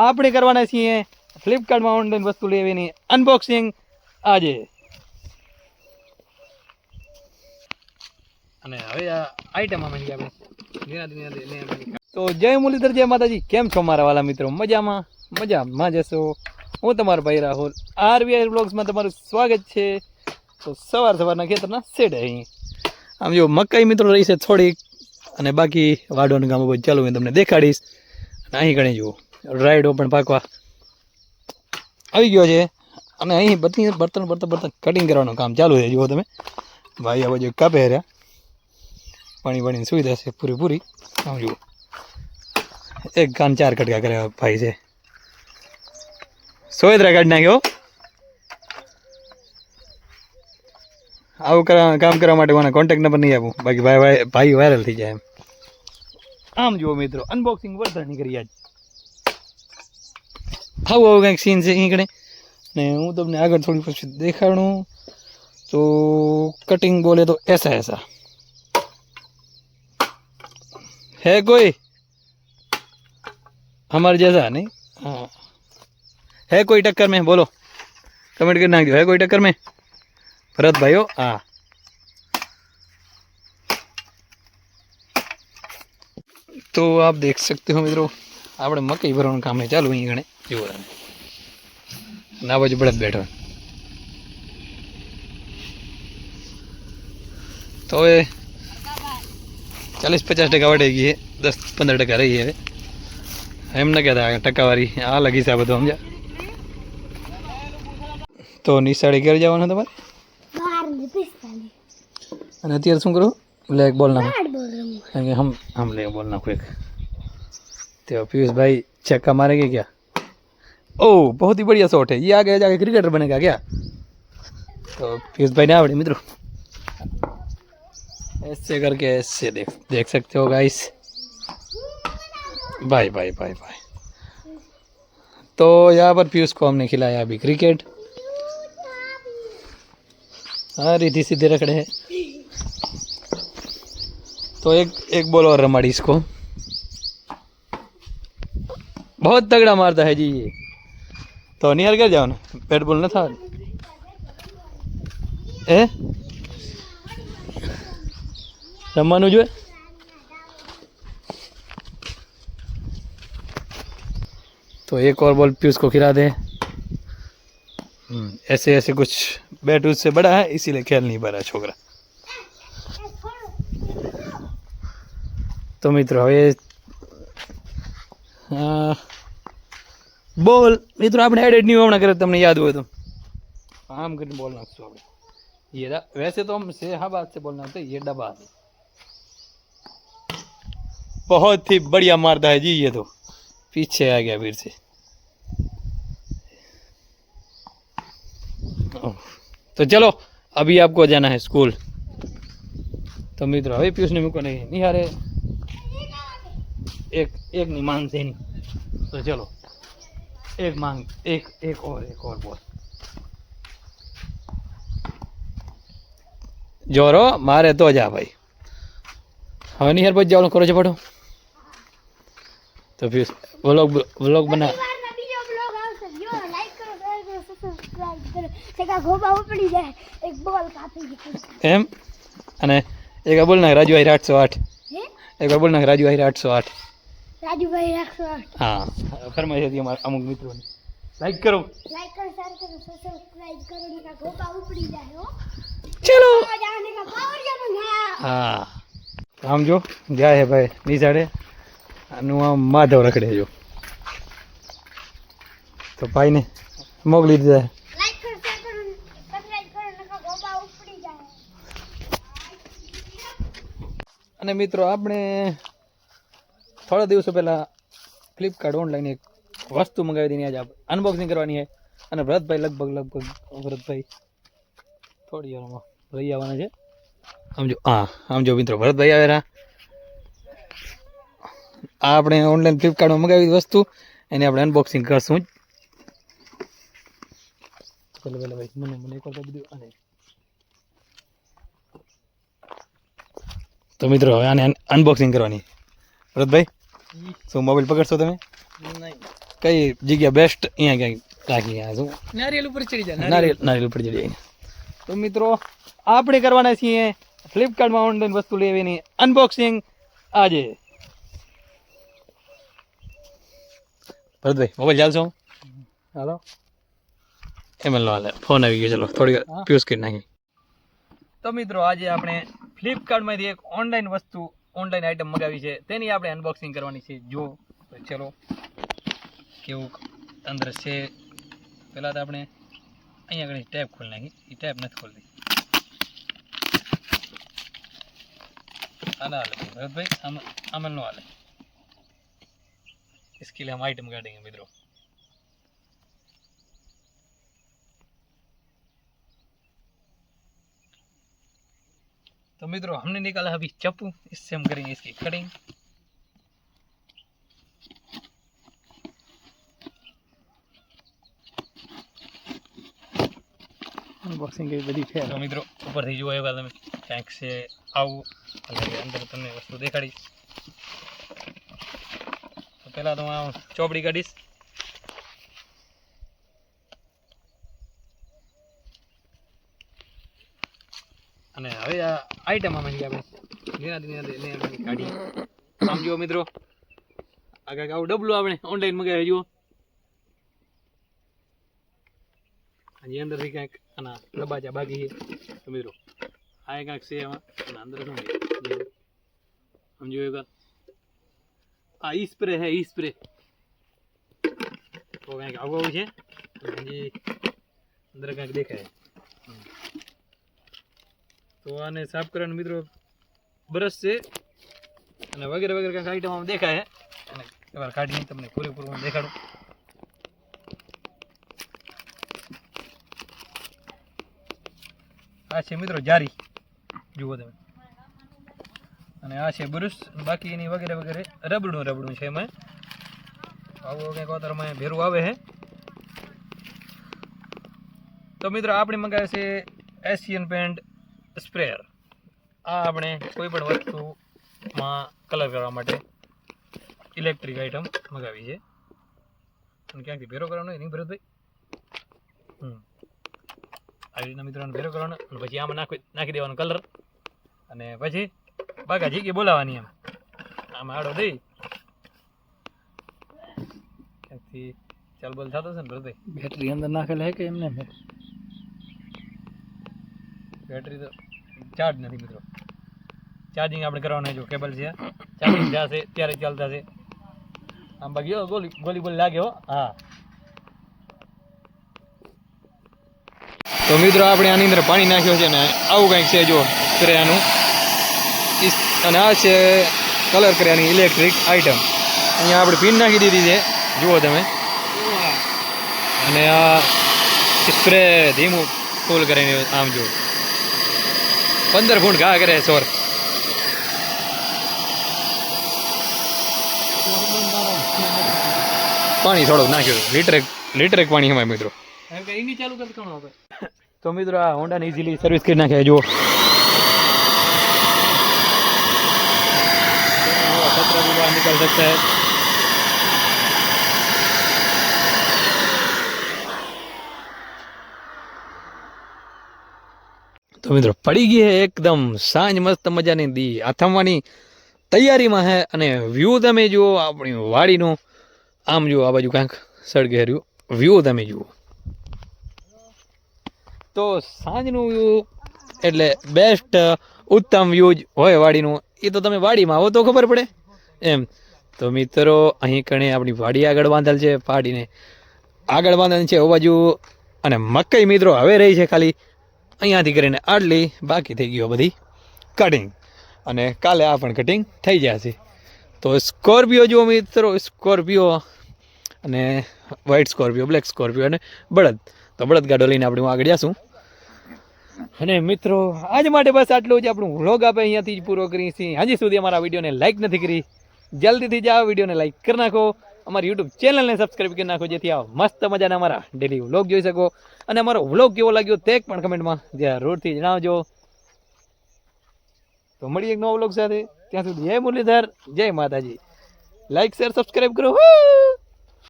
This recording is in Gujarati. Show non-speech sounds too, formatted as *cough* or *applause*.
આપણે કરવાના છીએ ફ્લિપકાર્ટમાં ઓનલાઈન વસ્તુ લેવીની અનબોક્સિંગ આજે. અને હવે આ આઈટમ અમે આપણે. તો જય મુરલીધર, જય માતાજી. કેમ છો મારા વાલા મિત્રો? મજામાં? મજામાં જશો હું તમારો ભાઈ રાહુલ. આરબીઆઈ બ્લોગ્સમાં તમારું સ્વાગત છે. તો સવાર સવારના ખેતરના સેડ અહીં. આમ જો મકાઈ મિત્રો રહી છે થોડીક અને બાકી વાડોનું ગામો ચાલુ હું તમને દેખાડીશ. અને અહીં ગણી જુઓ. રાઈડો પણ પાકવા. આવી ગયો છે. અને અહીં બધી બર્તન બર્તન બર્તન કટિંગ કરવાનું કામ ચાલુ છે. જુઓ તમે. ભાઈ આ બાજુ કાપે રહ્યા પાણી પાણીની સુવિધા છે પૂરેપૂરી આમ એક કાન ચાર કટકા કરે ભાઈ છે. સોયદ્રા કાઢી નાખ્યો. આવું કામ કરવા માટે મને કોન્ટેક્ટ નંબર નહીં આપું. બાકી ભાઈ ભાઈ વાયરલ થઈ જાય એમ. આમ જુઓ મિત્રો અનબોક્સિંગ વર્તણી કરી આજ. આવું આવું કંઈક સીન છે અહીં કણે ને હું તમને આગળ થોડી પછી દેખાડું તો કટિંગ બોલે તો એસા એસા है कोई हमारे जैसा नहीं हाँ है कोई टक्कर में बोलो कमेंट करना क्यों है कोई टक्कर में भरत भाइयों हाँ तो आप देख सकते हो मित्रों આપણે મકઈ ભરવાનું કામ ચાલુ અહીં ગણે ના બાજુ બળદ બેઠો. તો હવે ચાલીસ પચાસ ટકા વટાઈ ગઈ દસ પંદર ટકા રહી હવે. એમ ના કહેતા ટકાવારી આ લગી છે આ બધું સમજ્યા? તો નિશાળી ઘેર જવાનું તમારે? અને અત્યારે શું કરું? બ્લેક બોલ નાખું. હમ હમ બ્લેક બોલ નાખું એક. તો પિયુષભાઈ ચક્કા મારે કે ક્યાં? ओह, बहुत ही बढ़िया शॉट है। ये आगे जाके क्रिकेटर बनेगा क्या? तो पीयूष भाई ने मित्रों, ऐसे करके ऐसे देख देख सकते हो guys bye bye bye bye तो यहाँ पर पीयूष को हमने खिलाया अभी क्रिकेट हाँ रिधि सीधे रखड़े हैं। तो एक एक बॉल और रमाड़ी इसको। बहुत तगड़ा मारता है जी ये। तो निहार कर जाओ ना बैट बॉल न था ए રમવાનું જોઈએ तो एक और बॉल पीयूष को खिला दे हम्म, ऐसे ऐसे कुछ बैट उससे बड़ा है इसीलिए खेल नहीं पा रहा छोकरा તો મિત્રો હવે બોલ મિત્રો આપણે એડિટ નહીં હમણાં કરે તમને યાદ હોય તો આમ કરીને બોલ નાખશું આપણે ये दा- वैसे तो हम से हाँ बात से बोलना होता है ये डबा है बहुत ही बढ़िया मारता है जी ये तो पीछे आ गया फिर से ओह, तो चलो अभी आपको जाना है स्कूल तो मित्रों अभी पीयूष ने मुझको नहीं नहीं हारे एक एक नहीं मांगते नहीं तो चलो एक मांग एक एक और एक और बोल જોરો મારે તો જા ભાઈ હવે નહીં યાર પછી જવાનું કરો છો પડો તો ફિર વ્લોગ વ્લોગ બના બીજો બ્લોગ આવશે જો લાઈક કરો શેર કરો સબસ્ક્રાઇબ કરો સેકા ગોબા ઉપડી જાય એક બોલ કાપી ગઈ એમ અને એક વાર બોલ નાખ રાજુ આહિર આઠસો આઠ હે એક વાર બોલ નાખ રાજુ આહિર આઠસો આઠ રાજુભાઈ રાખશો. હા હતી અમારા અમુક મિત્રોને. લાઈક કરો. લાઈક કરો શેર કરો સબસ્ક્રાઇબ કરો ને કા ગોપા ઉપડી જાય હો. ચલો. જાને કા પાવર જાનો હા. આમ જો જાય હે ભાઈ નિશાળે આનું આમ માધવ રખડે જો. તો ભાઈને મોકલી દીધા અને મિત્રો આપણે થોડા દિવસો પહેલાં ફ્લિપકાર્ટ ઓનલાઈન એક વસ્તુ મંગાવી દીધી આજે અનબોક્સિંગ કરવાની છે. અને વ્રતભાઈ લગભગ લગભગ વ્રતભાઈ થોડી વારમાં રહી આવવાના છે. સમજો હા સમજો મિત્રો, ભરતભાઈ આવેલા આ આપણે ઓનલાઈન ફ્લિપકાર્ટમાં મંગાવી વસ્તુ. એને આપણે અનબોક્સિંગ કરશું જ. પેલા ભાઈ, મને મને એક વાર કરી અને તો મિત્રો, હવે આને અનબોક્સિંગ કરવાની. ભરતભાઈ? શું મોબાઈલ પકડશો તમે? કઈ જગ્યા બેસ્ટ અહીંયા ક્યાંક રાખી ગયા શું? નારિયેલ ઉપર ચડી જાય નારિયેલ નારિયેલ ઉપર. ચડી જાય. તો મિત્રો આપણે કરવાના છીએ ફ્લિપકાર્ટમાં ઓનલાઈન વસ્તુ લેવીની અનબોક્સિંગ આજે. ભરતભાઈ મોબાઈલ ચાલશો? હાલો. એમ લો હાલે ફોન આવી ગયો ચલો થોડી હા. પ્યુઝ કરી નાખી તો મિત્રો આજે આપણે ફ્લિપકાર્ટમાંથી એક ઓનલાઈન વસ્તુ ઓનલાઈન આઈટમ મગાવી છે તેની આપણે અનબોક્સિંગ કરવાની છે જો તો ચલો કેવું અંદર છે પહેલાં તો આપણે અહીંયા આગળ ટેપ ખોલી નાખી એ ટેપ નથી ખોલતી આના હાલે ભરતભાઈ આમાં આમાં નો હાલે इसके लिए हम आइटम काटेंगे मित्रों तो मित्रों हमने निकाला अभी चप्पू इससे हम करेंगे इसकी कटिंग અનબોક્સિંગ એ બધી છે તો મિત્રો ઉપરથી જુઓ એવા તમે ક્યાંક છે આવું અને અંદર તમને વસ્તુ દેખાડીશ તો પહેલાં તો હું આ ચોપડી કાઢીશ અને હવે આ આઈટમ આમાંથી આપણે ધીરા નિરાંતે કાઢીએ આમ મિત્રો, આ કાંઈક આવું ડબલું આપણે ઓનલાઈન મંગાવી જુઓ. હજી અંદરથી કાંઈક આના લબાચા બાકી છે. તો મિત્રો, આ એક કાંઈક છે એમાં અને અંદર શું સમજો એક આ ઈ સ્પ્રે હે ઈ સ્પ્રે તો કાંઈક આવું આવું છે. અંદર કાંઈક દેખાય. તો આને સાફ કરવાનું મિત્રો બ્રશ છે. અને વગેરે વગેરે કંઈક આઈટમ આમ દેખાય અને એકવાર કાઢીને તમને પૂરેપૂરું હું દેખાડું. આ છે મિત્રો જારી. જુઓ તમે. અને આ છે બ્રુશ. બાકી એની વગેરે વગેરે રબડું રબડું છે એમાં. આવું કંઈક અત્યારમાં ભેરું આવે છે તો મિત્રો આપણે મંગાવે છે એશિયન પેન્ટ સ્પ્રેયર આ આપણે કોઈ પણ વસ્તુમાં કલર કરવા માટે ઇલેક્ટ્રિક આઇટમ મગાવી છે. અને ક્યાંકથી ભેરો કરવાનો નહીં ભરતભાઈ? હમ. આવી રીતના મિત્રોને ભેરો કરવાનો પછી આમાં નાખી નાખી દેવાનો કલર. અને પછી બાકા જીકી બોલાવાની એમ. આમાં આડો દઈ. ક્યાંકથી ચાલ બોલ થતો છે ને ભરતભાઈ? બેટરી અંદર નાખેલા હે કે એમને? બેટરી તો ચાર્જ નથી મિત્રો. ચાર્જિંગ આપણે કરવાનું જો કેબલ છે. ચાર્જિંગ જશે, ત્યારે ચાલતા છે. આમ બાકી ગોલી ગોલી ગોલી લાગ્યો હા. તો મિત્રો આપણે આની અંદર પાણી નાખ્યું છે ને આવું કંઈક છે જો કર્યાનું. અને આ છે કલર કર્યાની ઇલેક્ટ્રિક આઇટમ અહીંયા આપણે પિન નાખી દીધી છે. જુઓ તમે. અને આ સ્પ્રે ધીમું ફૂલ કરીને આમ જો. પંદર ફૂટ ઘા કરે સોર પાણી થોડુંક નાખ્યું લીટર એક લીટર એક પાણી એમાં મિત્રો એમ કે એની ચાલુ કરતો કોણ હવે *laughs* તો મિત્રો આ હોન્ડાને ઇઝીલી સર્વિસ કરી નાખે જુઓ खतरा भी बाहर निकल सकता है તો મિત્રો, પડી ગઈ હે એકદમ સાંજ મસ્ત મજાની દી. આથમવાની તૈયારીમાં હે અને વ્યૂ તમે જુઓ આપણી વાડીનું. આમ જુઓ, આ બાજુ કાંઈક સળગે રહ્યું વ્યૂ તમે જુઓ. તો સાંજનું વ્યૂ એટલે બેસ્ટ ઉત્તમ વ્યૂ જ હોય વાડીનું. એ તો તમે વાડીમાં આવો તો ખબર પડે. એમ. તો મિત્રો, અહીં કણે આપણી વાડી આગળ બાંધેલ છે, પાડીને આગળ બાંધેલ છે, ઓ બાજુ. અને મકઈ મિત્રો હવે રહી છે ખાલી. અહીંયાથી કરીને આટલી બાકી થઈ ગયો બધી કટિંગ અને કાલે આ પણ કટિંગ થઈ જશે તો સ્કોર્પિયો જુઓ મિત્રો સ્કોર્પિયો અને વ્હાઇટ સ્કોર્પિયો બ્લેક સ્કોર્પિયો અને બળદ. તો બળદ ગાડો લઈને આપણે હું આગળ જશું અને મિત્રો, આજ માટે બસ આટલું જ. આપણું વ્લોગ આપણે અહીંયાથી જ પૂરો કરીએ હજી સુધી અમારા વિડીયોને લાઈક નથી કરી. જલ્દીથી જાઓ વિડીયોને લાઈક કરી નાખો. અમારી યુટ્યુબ ચેનલને સબસ્ક્રાઈબ કરી નાખો, જેથી આ મસ્ત મજાના અમારા ડેલી વ્લોગ જોઈ શકો. અને અમારો વ્લોગ કેવો લાગ્યો તે પણ કમેન્ટમાં જરૂરથી જણાવજો. તો મળીએ એક નવો વ્લોગ સાથે. ત્યાં સુધી જય મુરલીધર, જય માતાજી. લાઈક શેર સબસ્ક્રાઈબ કરો!